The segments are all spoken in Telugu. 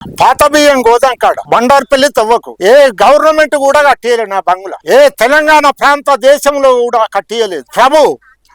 పాత బియ్యం గోదాం కాడ బండార్పల్లి తవ్వకు. ఏ గవర్నమెంట్ కూడా కట్టేయలేదు నా బంగ్లా. ఏ తెలంగాణ ప్రాంత దేశంలో కూడా కట్టేయలేదు. ప్రభు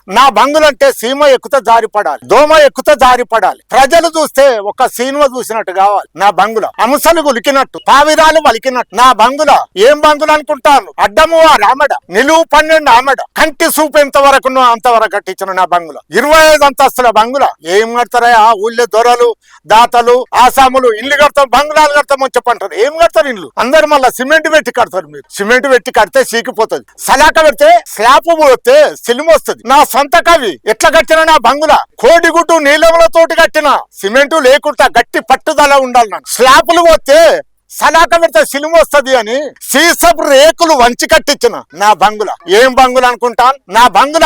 నా బంగులంటే సీమ ఎక్కుత జారిపడాలి దోమ ఎక్కుత జారిపడాలి ప్రజలు చూస్తే ఒక సినిమా చూసినట్టు కావాలి. నా బంగుల అంశలు ఉలికినట్టు పావిరాలు వలికినట్టు నా బంగుల ఏం బంగులు అనుకుంటాను అడ్డము ఆ రామడ నిలువు పన్నెండు ఆమెడ. కంటి చూపు ఎంత వరకు అంతవరకు కట్టించిన నా బంగుల. ఇరవై ఐదు అంతస్తుల బంగుల. ఏం కడతారా ఆ ఊళ్ళో దొరలు దాతలు ఆసాములు ఇల్లు కడతాం బంగ్లాలు కడతామని చెప్పంటారు. ఏం కడతారు ఇల్లు అందరు మళ్ళీ సిమెంట్ పెట్టి కడతారు మీరు. సిమెంట్ పెట్టి కడితే సీకిపోతుంది సలాక పెడితే స్లాప్ పోతే సిలిమ వస్తుంది. నా సొంత కవి ఎట్లా కట్టిన నా బంగుల? కోడిగుడ్డు నీలములతోటి కట్టిన. సిమెంటు లేకుండా గట్టి పట్టుదల ఉండాలి నాకు స్లాపులు పోతే సలాక పెడితే సిలిమ వస్తుంది అని సీసపు రేకులు వంచి కట్టించిన నా బంగుల. ఏం బంగులు అనుకుంటాను నా బంగుల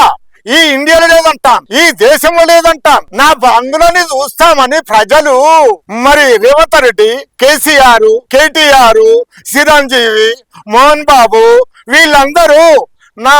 ఈ ఇండియాలో లేదంటాం. ఈ దేశంలో లేదంటాం. నా బంగులని చూస్తామని ప్రజలు. మరి రేవంత్ రెడ్డి కేసీఆర్ కేటీఆర్ చిరంజీవి మోహన్ బాబు వీళ్ళందరూ నా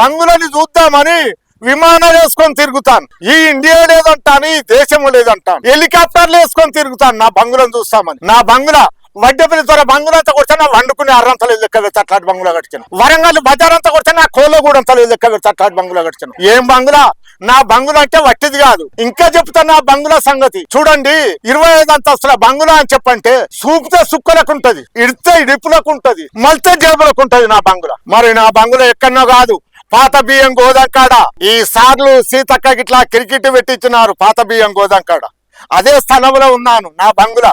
బంగులని చూద్దామని విమానాలు వేసుకొని తిరుగుతాను. ఈ ఇండియా లేదంటాను ఈ దేశం లేదంటాను. హెలికాప్టర్లు వేసుకొని తిరుగుతాను నా బంగులను చూస్తామని. నా బంగులా వడ్డపల్లి త్వర బంగులంతా కొడితే నా వండుకునే అర్రంతలు లెక్క పెడితే అట్లాంటి బంగులో కట్టిన వరంగల్ బజార్ అంతా కొడితే నా కోలగూడంతలు లెక్క పెడితే అట్లాంటి బంగులో కట్టిన ఏం బంగులా? నా బంగులు అంటే వట్టిది కాదు. ఇంకా చెప్తా నా బంగుల సంగతి. చూడండి ఇరవై ఐదు అంతస్తుల బంగులా అని చెప్పంటే సూపితే సుక్కలకు ఉంటది ఇడితే ఇడుపులకు ఉంటది మల్తే జేబులకు ఉంటది నా బంగుల. మరి నా బంగుల ఎక్కడో కాదు. పాత బియ్యం గోదంకాడ ఈ సార్లు సీతక్క గిట్లా క్రికెట్ పెట్టించినారు పాత బియ్యం గోదంకాడ అదే స్థలంలో ఉన్నాను నా బంగుల.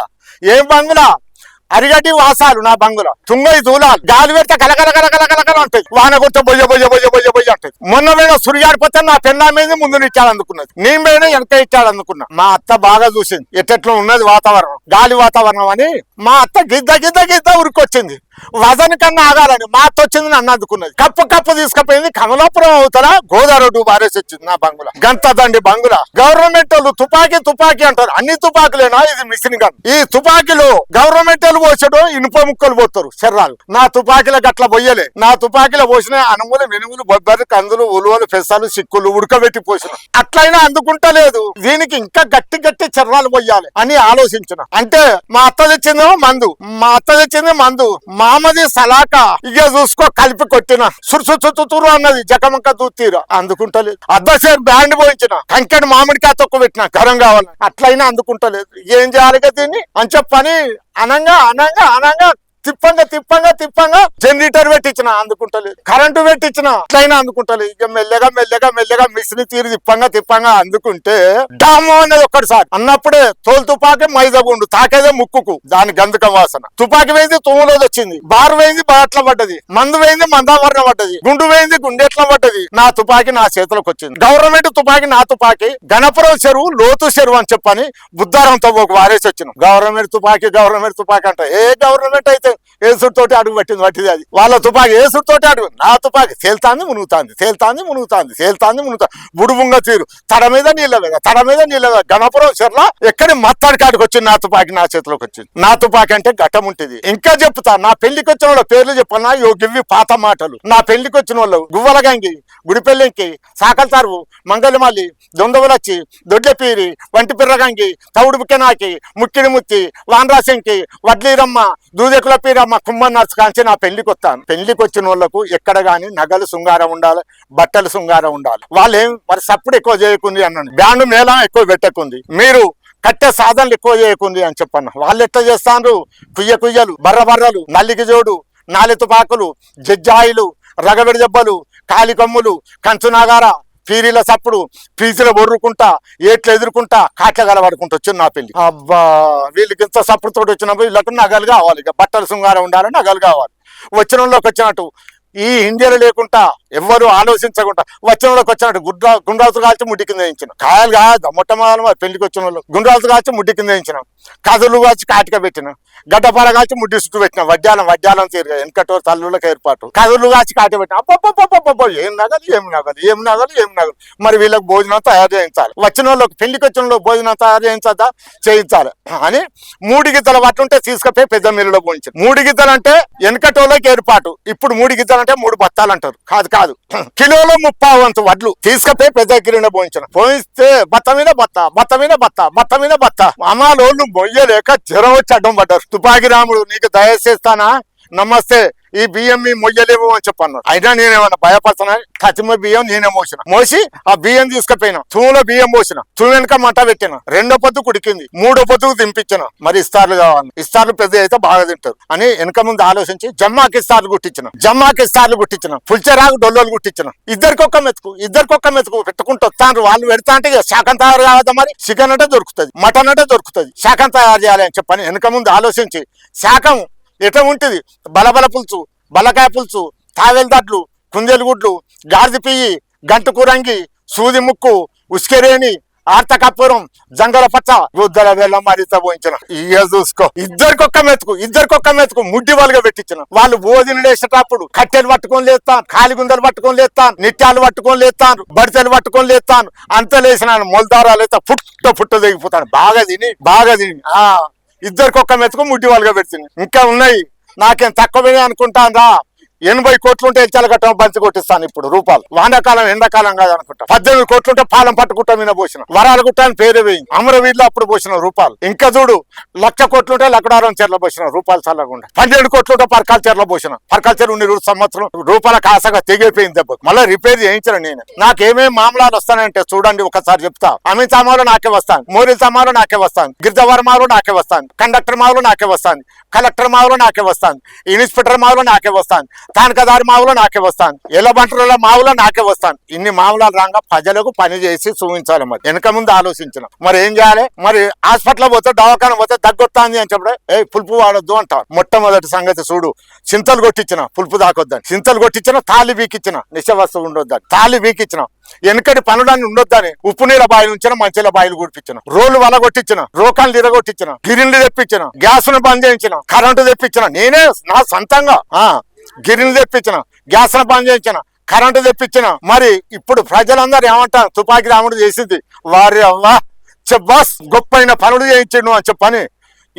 ఏం బంగుల? అరిగటి వాసాలు నా బంగుల. తుంగయి దూలాలు. గాలి పెడితే కలకల కలకల కలకల ఉంటాయి వాన కొట్టే బొయ్య బొయ్య బొయ్య బొయ్య బొయ్య అంటాయి. మొన్న మీద సురిగాడిపోతే నా పెన్నా మీద ముందు ఇచ్చాడు అందుకున్నది నేను మీద వెనక ఇచ్చాడు అందుకున్నా మా అత్త బాగా చూసింది. ఎట్టెట్లో ఉన్నది వాతావరణం? గాలి వాతావరణం అని మా అత్త గిద్ద గిద్ద గిద్ద ఉరికొచ్చింది వజన్ కన్నా ఆగాలని మాతో వచ్చింది నన్ను అందుకున్నది. కప్పు కప్పు తీసుకుపోయింది కమలాపురం అవుతారా? గోదావరి బారేసి వచ్చింది నా బంగుల. గంతదండి బంగుల. గవర్నమెంట్ వాళ్ళు తుపాకీ తుపాకీ అంటారు. అన్ని తుపాకులేనా? ఇది మిషన్ గన్. ఈ తుపాకీలో గవర్నమెంట్ వాళ్ళు పోసాడు ఇనుప ముక్కలు పోతారు శర్రాలు నా తుపాకీల గట్ల పోయలే. నా తుపాకీలో పోసిన అనుములు వెనుములు బొబ్బరి కందులు ఉలువలు పెసాలు సిక్కులు ఉడకబెట్టి పోసిన. అట్లయినా అందుకుంటలేదు. దీనికి ఇంకా గట్టి గట్టి చర్రాలు పోయాలి అని ఆలోచించిన. అంటే మా అత్త తెచ్చిందేమో మందు. మా అత్త తెచ్చింది మందు. మామది సలాక. ఇక చూసుకో కలిపి కొట్టిన. సురుసురు అన్నది జకమక్క దూతీర. అందుకుంటలేదు. అద్దసేపు బ్యాండ్ పోయించిన. కంకెడు మామిడికాయ తొక్కు పెట్టిన. గరం కావాలి అట్లయినా అందుకుంటలేదు. ఏం చేయాలి కదా దీన్ని? అని చెప్పని అనంగా అనంగా అనంగా తిప్పంగా తిప్పంగా తిప్పంగా జనరేటర్ పెట్టించిన అందుకుంటలేదు కరెంటు పెట్టించిన అట్లయినా అందుకుంటలేదు ఇక మెల్లగా మెల్లగా మెల్లగా మిషన్ తీరు తిప్పంగా తిప్పంగా అందుకుంటే డాము అనేది ఒక్కటిసారి అన్నప్పుడే తోలు తుపాకి మైదగుండు తాకేదే ముక్కుకు. దాని గంధకం వాసన. తుపాకి వేయింది తుమ్ములోది వచ్చింది బారు వేయింది బాట్ల పడ్డది. మందు వేయింది మందావరణ పడ్డది. గుండు వేయింది గుండెట్ల పడ్డది. నా తుపాకి నా చేతిలోకి వచ్చింది. గవర్నమెంట్ తుపాకి నా తుపాకి గణపురం చెరువు లోతు చెరువు అని చెప్పని బుద్ధారంతో ఒక వారేసి వచ్చిన. గవర్నమెంట్ తుపాకి గవర్నమెంట్ తుపాకి అంట. ఏ గవర్నమెంట్ అయితే ఏసుడితోటి అడుగు పెట్టింది పట్టింది అది. వాళ్ళ తుపాకి ఏసుడితోటి అడుగు. నా తుపాకి తేల్తాంది మునుగుతాంది తేల్తాంది మునుగుతాంది తేల్తాంది మునుగుతా బుడుబుంగ తీరు. తడ మీద నీళ్ళ మీద తడ మీద నీళ్ళ మీద. గణపురం చెర్ల ఎక్కడి మత్తాడి కాడికి వచ్చింది నా తుపాకి నా చేతిలోకి వచ్చింది. నా తుపాకి అంటే ఘటం ఉంటుంది. ఇంకా చెప్తా నా పెళ్ళికి వచ్చిన వాళ్ళ పేర్లు చెప్పనా? యో గివ్వి పాత మాటలు. నా పెళ్ళికి వచ్చిన వాళ్ళు గువ్వలగంగి గుడిపెల్లెంకి సాకల తరువు మంగళమల్లి దొందవలచ్చి దొడ్డపీరి వంటి పిర్రగంగి తౌడు బుక్కెనాకి ముక్కిడి ముత్తి వానరాశంకి వడ్లీరమ్మ దూదెకుల పీరమ్మ కుంభ నర్సు కాంచి నా పెళ్ళికి వస్తాను. పెళ్ళికి వచ్చిన వాళ్ళకు ఎక్కడ గాని నగలు శృంగారం ఉండాలి బట్టలు శృంగారం ఉండాలి. వాళ్ళేం మరి సప్పుడు ఎక్కువ చేయకుంది అన్నాను. బ్యాండ్ మేళం ఎక్కువ పెట్టకుంది. మీరు కట్టే సాధనలు ఎక్కువ చేయకుంది అని చెప్పాను వాళ్ళు ఎట్లా చేస్తాండ్రు? కుయ్య కుయ్యలు బర్ర బర్రలు నల్లికి జోడు నాలెతుపాకులు జజ్జాయిలు రగబెడి దెబ్బలు కాలికొమ్ములు కంచునాగార పీరీల సప్పుడు పీచుల బొర్రుకుంటా ఏట్లు ఎదుర్కొంటా కాట్ల గలబడుకుంటూ వచ్చింది నా పెళ్ళి అబ్బా! వీళ్ళకి ఇంత సప్పుడుతో వచ్చినప్పుడు వీళ్ళకు నగలు కావాలి. ఇక బట్టలు శృంగారం ఉండాలి నగలు కావాలి. వచ్చిన వాళ్ళకి వచ్చినట్టు ఈ ఇండియాలో లేకుండా ఎవరు ఆలోచించకుండా వచ్చిన వాళ్ళకి వచ్చినట్టు గుడ్రా గుండ్రాజు కాల్చి ముడ్డి కింద వేయించిన. కాయలు కాదు మొట్టమొదటి పెళ్ళికి వచ్చిన వాళ్ళు గుండ్రాజు కాల్చి ముడ్డి కింద వేయించిన. కథలు కాల్చి కాటిక పెట్టిన. గడ్డపార కాల్చి ముడ్డి చుట్టూ పెట్టిన. వడ్డాలం వడ్డాలం తీరుగా వెనకటో తల్లులకు ఏర్పాటు. కథలు కాచి కాటి పెట్టిన. అబ్బబ్బబ్బబ్బబ్బ ఏం నగదు ఏం నగదు ఏం నగదు ఏం నగదు. మరి వీళ్ళకి భోజనం తయారు చేయించాలి. వచ్చిన వాళ్ళకి పెళ్ళికి వచ్చిన వాళ్ళు భోజనం తయారు చేయించదా చేయించాలి. అని మూడు గిద్దల పట్టు ఉంటే పెద్ద మిల్లులో పోయించారు. మూడు గిద్దలు అంటే వెనకటోళ్ళకి ఏర్పాటు. ఇప్పుడు మూడు గిద్దలు అంటే మూడు బత్తాలు అంటారు. కాదు కాదు. కిలోలో ముప్పై వంతు వడ్లు. తీసుకపోయి పెద్ద గిరిన పోయించిన. పోయిస్తే బత్త మీద బత్త బత్త మీద బత్త బత్త మీద బత్త. అమ్మాలోళ్ళు మొయ్యలేక జ్వరం వచ్చి అడ్డం పడ్డారు. తుపాకి రాముడు నీకు దయచేస్తానా నమస్తే. ఈ బియ్యం మీ మొయ్యలేవు అని చెప్పన్నారు. అయినా నేనేమన్నా భయపడుతున్నా? కతిమ బియ్యం నేనే మోసిన. మోసి ఆ బియ్యం తీసుకుపోయినా. తూములో బియ్యం పోసిన. తూము వెనక మంట పెట్టిన. రెండో పొద్దు కుడికింది. మూడో పొద్దుకు దింపించిన మరి ఇస్తార్లు కావాలి ఇస్తార్లు పెద్ద అయితే బాగా తింటారు. అని వెనక ముందు ఆలోచించి జమ్మాకి ఇస్తార్లు గుట్టించిన. జమ్మాకి ఇస్తార్లు గుట్టించిన. పుల్చెరాకు డొల్లోలు గుట్టించిన. ఇద్దరికొక్క మెతుకు. ఇద్దరికొక్క మెతుకు పెట్టుకుంటూ వస్తాను వాళ్ళు పెడతా అంటే ఇక శాఖం తయారు కావద్దా మరి? చికెన్ అంటే దొరుకుతుంది. మటన్ అంటే దొరుకుతుంది. శాఖం తయారు చేయాలి అని చెప్పని వెనక ముందు ఆలోచించి శాఖం ఎట్లా ఉంటుంది బలబల పులుసు బలకాయ పులుసు తావేలు దడ్లు కుందేలు గుడ్లు గాడిది పియ్యి గంటు కూరంగి సూది ముక్కు ఉస్కెరేణి ఆర్త కప్పూరం జంగల పచ్చ గుద్దల వేళ్ళ మరిత పోయించిన. ఇయ్య చూసుకో. ఇద్దరికొక్క మెతుకు ఇద్దరికొక్క మెతుకు ముడ్డి వాళ్ళుగా పెట్టించిన. వాళ్ళు భోజనం లేసేటప్పుడు కట్టెలు పట్టుకొని లేస్తాను కాలిగుందలు పట్టుకొని లేస్తాను నిత్యాలు పట్టుకొని లేస్తాను బడితలు పట్టుకొని లేస్తాను అంత లేసినాను మొలదారాలు అయితే పుట్ట పుట్ట దిగిపోతాను బాగా తిని బాగా తిని. ఆ. ఇద్దరికి ఒక్క మెతుకు ముడ్డి వాళ్ళగా పెట్టింది. ఇంకా ఉన్నాయి. నాకేం తక్కువ అనుకుంటాందా ఎనభై కోట్లుంటే ఎచ్చలగట్టం బంతి కొట్టిస్తాను ఇప్పుడు రూపాయలు వానాకాలం ఎండాకాలం కాదు అనుకుంటా పద్దెనిమిది కోట్లుంటే పాలం పట్టుకుంటా మీద పోసిన. వరాల గుట్ట అని పేరు వేయింది అమరవీధిలో అప్పుడు పోసిన రూపాయలు ఇంకా చూడు లక్ష కోట్లుంటే లక్కడారం చెర్ల పోసిన రూపాయలు చల్లకుండా పన్నెండు కోట్లుంటే పరకాల చెర్ల పోసిన. పరకాల చెరు ఉన్న సంవత్సరం రూపాయల కాసగా తెగిపోయింది దెబ్బ. మళ్ళీ రిపేర్ చేయించిన నేను. నాకేమేం మామలాలు వస్తానంటే చూడండి ఒకసారి చెప్తా. అమిత్ సామాలో నాకే వస్తాను. మోరిల్ సామాలో నాకే వస్తాను. గిరిజవర్ మాలో నాకే వస్తాను. కండక్టర్ మాలో నాకే వస్తాను. కలెక్టర్ మావులో నాకే వస్తాను. ఇన్స్పెక్టర్ మావులో నాకే వస్తాను. తానకదారి మావులు నాకే వస్తాను. ఎల్లబంటల మావులు నాకే వస్తాను. ఇన్ని మావులాలు రాగా ప్రజలకు పని చేసి చూపించాలి మరి. వెనక ముందు ఆలోచించిన మరి ఏం చేయాలి? మరి హాస్పిటల్ పోతే దవాఖాన పోతే దగ్గొత్తాంది అని చెప్పడే. ఏ పులుపు వాడొద్దు అంటారు. మొట్టమొదటి సంగతి చూడు. చింతలు కొట్టించిన పులుపు దాకొద్దని చింతలు కొట్టించిన తాలి బీకిచ్చిన నిశవస్తువు ఉండొద్దని. తాలి బీకిచ్చిన వెనకటి పనులన్నీ ఉండొద్దని ఉప్పు నీళ్ళ బాయిలు ఉంచిన మంచిల బాయిలు కుడిపించిన. రోలు వల కొట్టించిన రోకాలు తిరగొట్టించిన గిరిన్లు తెప్పించిన గ్యాస్ను బంద్ చేయించిన కరెంటు తెప్పించిన. నేనే నా సొంతంగా. గిరిని తెప్పించిన గ్యాస్ను బంద్ చేయించిన కరెంటు తెప్పించిన. మరి ఇప్పుడు ప్రజలందరూ ఏమంటారు? తుపాకి రాముడు చేసింది. వారి అవ్వ చెప్పాస్ గొప్పైన పనులు చేయించిండు అని చెప్పని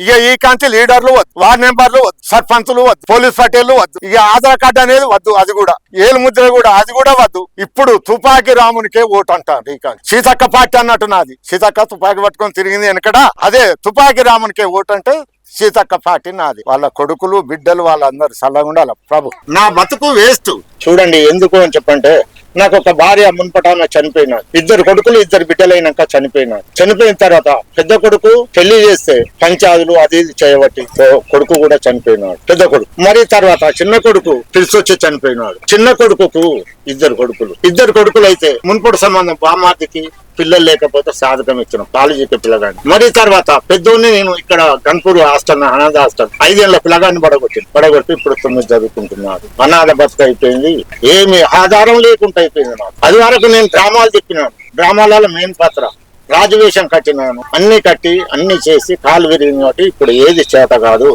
ఇక ఈ కాంతి లీడర్లు వద్దు వార్డు మెంబర్లు వద్దు సర్పంచులు వద్దు పోలీస్ పటేళ్ళు వద్దు. ఇక ఆధార్ కార్డు అనేది వద్దు అది కూడా. ఏలు ముద్ర కూడా అది కూడా వద్దు. ఇప్పుడు తుపాకి రామునికే ఓటు అంటారు ఈ కాంతి సీతక్క పార్టీ అన్నట్టు నాది. సీతక్క తుపాకి పట్టుకొని తిరిగింది వెనకడ అదే తుపాకి రామునికే ఓటు అంటే సీతక్క పార్టీ నాది. వాళ్ళ కొడుకులు బిడ్డలు వాళ్ళందరూ చల్లగా ఉండాలి ప్రభు. నా బతుకు వేస్ట్. చూడండి ఎందుకు అని చెప్పంటే నాకు ఒక భార్య మున్పటాన చనిపోయినా ఇద్దరు కొడుకులు ఇద్దరు బిడ్డలైనాక చనిపోయినా. చనిపోయిన తర్వాత పెద్ద కొడుకు పెళ్ళి చేస్తే పంచాదులు అది ఇది చేయబట్టి కొడుకు కూడా చనిపోయినాడు. పెద్ద కొడుకు. మరి తర్వాత చిన్న కొడుకు పిలిచొచ్చి చనిపోయినాడు. చిన్న కొడుకుకు ఇద్దరు కొడుకులు. ఇద్దరు కొడుకులు అయితే మున్పటి సంబంధం బామార్దికి పిల్లలు లేకపోతే సాధకం ఇచ్చిన. కాలేజీకి పిల్లగాని మరి తర్వాత పెద్దోడిని నేను ఇక్కడ గన్పూర్ హాస్టల్ అనాథ హాస్టల్ ఐదేళ్ళ పిల్లగాన్ని పడగొట్టింది. పడగొట్టి ఇప్పుడు తొమ్మిది చదువుకుంటున్నాడు. అనాథ బతుక అయిపోయింది. ఏమి ఆధారం లేకుండా అయిపోయింది నాకు. అది వరకు నేను డ్రామాలు చెప్పినాను డ్రామాలలో మెయిన్ పాత్ర. రాజవేషం కట్టినాను. అన్ని కట్టి అన్ని చేసి కాలు విరిగిన కాబట్టి ఇప్పుడు ఏది చేత కాదు.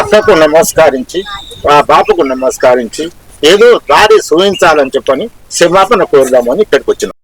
అక్కకు నమస్కరించి ఆ బాపుకు నమస్కరించి ఏదో దారి సూహించాలని చెప్పని క్షమాపణ కోరుదామని ఇక్కడికి వచ్చినాం.